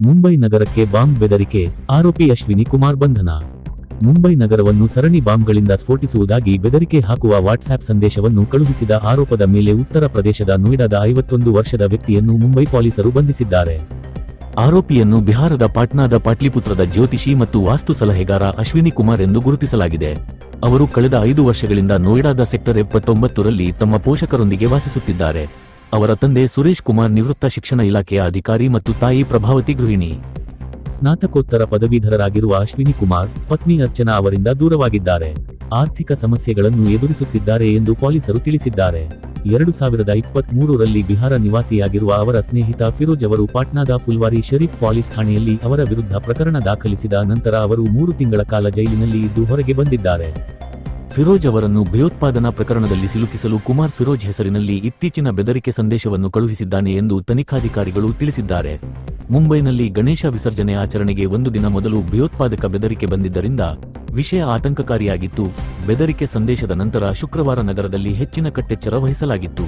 ಮುಂಬೈ ನಗರಕ್ಕೆ ಬಾಂಬ್ ಬೆದರಿಕೆ, ಆರೋಪಿ ಅಶ್ವಿನಿ ಕುಮಾರ್ ಬಂಧನ. ಮುಂಬೈ ನಗರವನ್ನು ಸರಣಿ ಬಾಂಬ್ಗಳಿಂದ ಸ್ಫೋಟಿಸುವುದಾಗಿ ಬೆದರಿಕೆ ಹಾಕುವ ವಾಟ್ಸ್ಆಪ್ ಸಂದೇಶವನ್ನು ಕಳುಹಿಸಿದ ಆರೋಪದ ಮೇಲೆ ಉತ್ತರ ಪ್ರದೇಶದ ನೋಯ್ಡಾದ ಐವತ್ತೊಂದು ವರ್ಷದ ವ್ಯಕ್ತಿಯನ್ನು ಮುಂಬೈ ಪೊಲೀಸರು ಬಂಧಿಸಿದ್ದಾರೆ. ಆರೋಪಿಯನ್ನು ಬಿಹಾರದ ಪಾಟ್ನಾದ ಪಾಟ್ಲಿಪುತ್ರದ ಜ್ಯೋತಿಷಿ ಮತ್ತು ವಾಸ್ತು ಸಲಹೆಗಾರ ಅಶ್ವಿನಿ ಕುಮಾರ್ ಎಂದು ಗುರುತಿಸಲಾಗಿದೆ. ಅವರು ಕಳೆದ ಐದು ವರ್ಷಗಳಿಂದ ನೋಯ್ಡಾದ ಸೆಕ್ಟರ್ ಎಪ್ಪತ್ತೊಂಬತ್ತರಲ್ಲಿ ತಮ್ಮ ಪೋಷಕರೊಂದಿಗೆ ವಾಸಿಸುತ್ತಿದ್ದಾರೆ. ಅವರ ತಂದೆ ಸುರೇಶ್ ಕುಮಾರ್ ನಿವೃತ್ತ ಶಿಕ್ಷಣ ಇಲಾಖೆಯ ಅಧಿಕಾರಿ ಮತ್ತು ತಾಯಿ ಪ್ರಭಾವತಿ ಗೃಹಿಣಿ. ಸ್ನಾತಕೋತ್ತರ ಪದವೀಧರರಾಗಿರುವ ಅಶ್ವಿನಿ ಕುಮಾರ್, ಪತ್ನಿ ಅರ್ಚನಾ ಅವರಿಂದ ದೂರವಾಗಿದ್ದಾರೆ. ಆರ್ಥಿಕ ಸಮಸ್ಯೆಗಳನ್ನು ಎದುರಿಸುತ್ತಿದ್ದಾರೆ ಎಂದು ಪೊಲೀಸರು ತಿಳಿಸಿದ್ದಾರೆ. ಎರಡು ಸಾವಿರದ ಇಪ್ಪತ್ಮೂರರಲ್ಲಿ ಬಿಹಾರ ನಿವಾಸಿಯಾಗಿರುವ ಅವರ ಸ್ನೇಹಿತ ಫಿರೋಜ್ ಅವರು ಪಾಟ್ನಾದ ಫುಲ್ವಾರಿ ಶರೀಫ್ ಪೊಲೀಸ್ ಠಾಣೆಯಲ್ಲಿ ಅವರ ವಿರುದ್ಧ ಪ್ರಕರಣ ದಾಖಲಿಸಿದ ನಂತರ ಅವರು ಮೂರು ತಿಂಗಳ ಕಾಲ ಜೈಲಿನಲ್ಲಿ ಇದ್ದು ಹೊರಗೆ ಬಂದಿದ್ದಾರೆ. ಫಿರೋಜ್ ಅವರನ್ನು ಭಯೋತ್ಪಾದನಾ ಪ್ರಕರಣದಲ್ಲಿ ಸಿಲುಕಿಸಲು ಕುಮಾರ್ ಫಿರೋಜ್ ಹೆಸರಿನಲ್ಲಿ ಇತ್ತೀಚಿನ ಬೆದರಿಕೆ ಸಂದೇಶವನ್ನು ಕಳುಹಿಸಿದ್ದಾನೆ ಎಂದು ತನಿಖಾಧಿಕಾರಿಗಳು ತಿಳಿಸಿದ್ದಾರೆ. ಮುಂಬೈನಲ್ಲಿ ಗಣೇಶ ವಿಸರ್ಜನೆ ಆಚರಣೆಗೆ ಒಂದು ದಿನ ಮೊದಲು ಭಯೋತ್ಪಾದಕ ಬೆದರಿಕೆ ಬಂದಿದ್ದರಿಂದ ವಿಷಯ ಆತಂಕಕಾರಿಯಾಗಿತ್ತು. ಬೆದರಿಕೆ ಸಂದೇಶದ ನಂತರ ಶುಕ್ರವಾರ ನಗರದಲ್ಲಿ ಹೆಚ್ಚಿನ ಕಟ್ಟೆಚ್ಚರ ವಹಿಸಲಾಗಿತ್ತು.